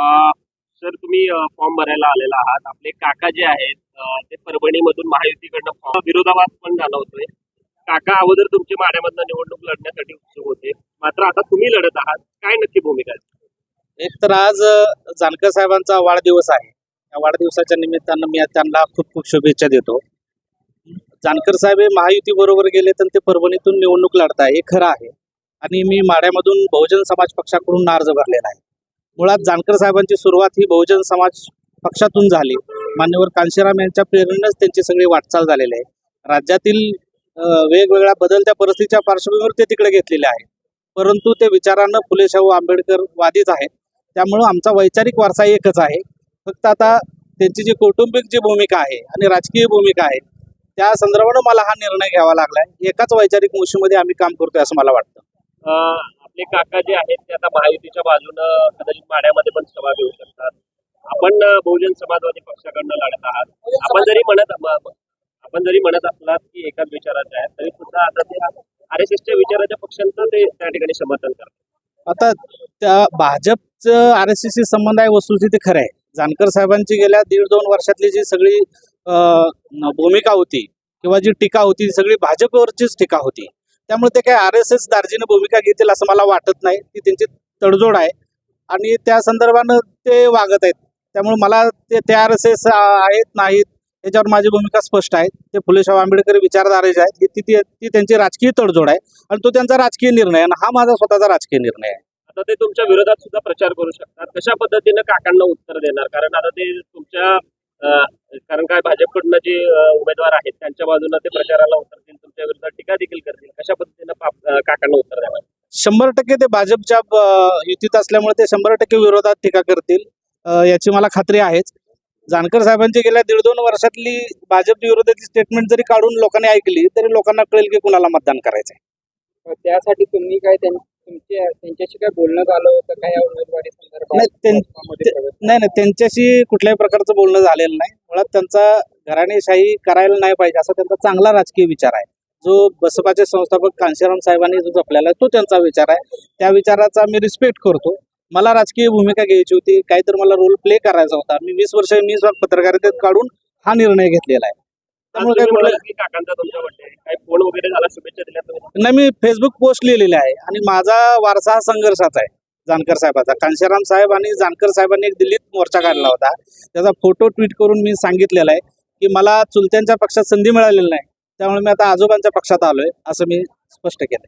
Sir तुम्ही form भरायला आलेला आहात. आपले काका जे आहेत ते परभणीमधून महायुतीकडनं फॉर्म विरोधाभास पण जाणवतोय काका अगोदर तुमच्या माड्यामधनं निवडणूक लढण्यासाठी उत्सुक होते. मात्र आता तुम्ही लढत आहात. काय नक्की भूमिका एक तर आज जानकर साहेबांचा वाढदिवस आहे. या वाढदिवसाच्या निमित्तानं मी त्यांना खूप खूप शुभेच्छा देतो. जानकर साहेब हे महायुती बरोबर गेले तर ते परभणीतून निवडणूक लढताय. हे खरं आहे. आणि मी माड्यामधून बहुजन समाज पक्षाकडून अर्ज भरलेला आहे. मुळात जानकर साहेबांची सुरुवात ही बहुजन समाज पक्षातून झाली. मान्यवर कांशीराम यांच्या प्रेरणेनेच त्यांची सगळी वाटचाल झालेली आहे. राज्यातील वेगवेगळ्या बदलत्या परिस्थितीच्या पार्श्वभूमीवर ते तिकडे घेतलेले आहे. परंतु ते विचारानं फुले शाहू आंबेडकर वादीच आहेत त्यामुळं आमचा वैचारिक वारसा एकच आहे. फक्त आता त्यांची जी कौटुंबिक जी भूमिका आहे आणि राजकीय भूमिका आहे त्या संदर्भानं मला हा निर्णय घ्यावा लागलाय. एकाच वैचारिक मोशीमध्ये आम्ही काम करतोय असं मला वाटतं. आपले काका जे आहेत ते आता महायुतीच्या बाजूनं माड्यामध्ये पण सभा घेऊ शकतात. आपण बहुजन समाजवादी पक्षाकडनं लढत आहात. आपण जरी म्हणत आपण जरी म्हणत असलात की एकाच विचाराचे आहेत तरी सुद्धा आता ते आर एस एसच्या विचाराच्या पक्षांचं ते त्या ठिकाणी समर्थन करतात. आता त्या भाजपचं आर एस एसशी संबंध आहे वस्तुस्थिती खरं आहे. जानकर साहेबांची गेल्या दीड दोन वर्षातली जी सगळी भूमिका होती किंवा जी टीका होती ती सगळी भाजपवरचीच टीका होती. त्यामुळे ते काय आर एस एस दार्जीनं भूमिका घेतील असं मला वाटत नाही. ती त्यांची तडजोड आहे. आणि त्या संदर्भानं ते वागत आहेत. त्यामुळे मला ते ते आर एस एस आहेत नाहीत याच्यावर माझी भूमिका स्पष्ट आहे. ते फुले शाहू आंबेडकर विचारधारेचे आहेत ती ती ती त्यांची राजकीय तडजोड आहे आणि तो त्यांचा राजकीय निर्णय आणि हा माझा स्वतःचा राजकीय निर्णय आहे. आता ते तुमच्या विरोधात सुद्धा प्रचार करू शकतात. कशा पद्धतीनं काकांना उत्तर देणार? कारण आता ते तुमच्या कारण काय भाजपकडनं जे उमेदवार आहेत त्यांच्या बाजूने ते प्रचाराला उतरतील तुमच्या विरोधात टीका देखील करतील. कशा पद्धतीनं पाप- काकांना उत्तर द्यावं शंभर टक्के ते भाजपच्या युतीत असल्यामुळे ते शंभर टक्के विरोधात टीका करतील. याची मला खात्री आहेच. जानकर साहेबांची गेल्या दीड दोन वर्षातली भाजप विरोधातली स्टेटमेंट जरी काढून लोकांनी ऐकली तरी लोकांना कळेल की कुणाला मतदान करायचंय. त्यासाठी तुम्ही काय तुमच्या त्यांच्याशी काय बोलणं झालं होतं काय उमेदवारी नाही नाही त्यांच्याशी कुठल्याही प्रकारचं बोलणं झालेलं नाही. मुळात त्यांचा घराणेशाही करायला नाही पाहिजे असा त्यांचा चांगला राजकीय विचार आहे. जो बसपाचे संस्थापक कांशीराम साहेबांनी जो जपलेला आहे तो त्यांचा विचार आहे. त्या विचाराचा मी रिस्पेक्ट करतो. मला राजकीय भूमिका घ्यायची होती. काहीतरी मला रोल प्ले करायचा होता. मी वीस वर्ष मी पत्रकारितेत काढून हा निर्णय घेतलेला आहे. त्यामुळे नाही मी फेसबुक पोस्ट लिहिलेले आहे आणि माझा वारसा हा संघर्षाचा आहे जानकर साहेबाचा. कांशीराम साहेब आणि जानकर साहेबांनी एक दिल्लीत मोर्चा काढला होता. त्याचा फोटो ट्विट करून मी सांगितलेला आहे की मला चुलत्यांच्या पक्षात संधी मिळालेली नाही. त्यामुळे मी आता आजोबांच्या पक्षात आलोय असं मी स्पष्ट केलं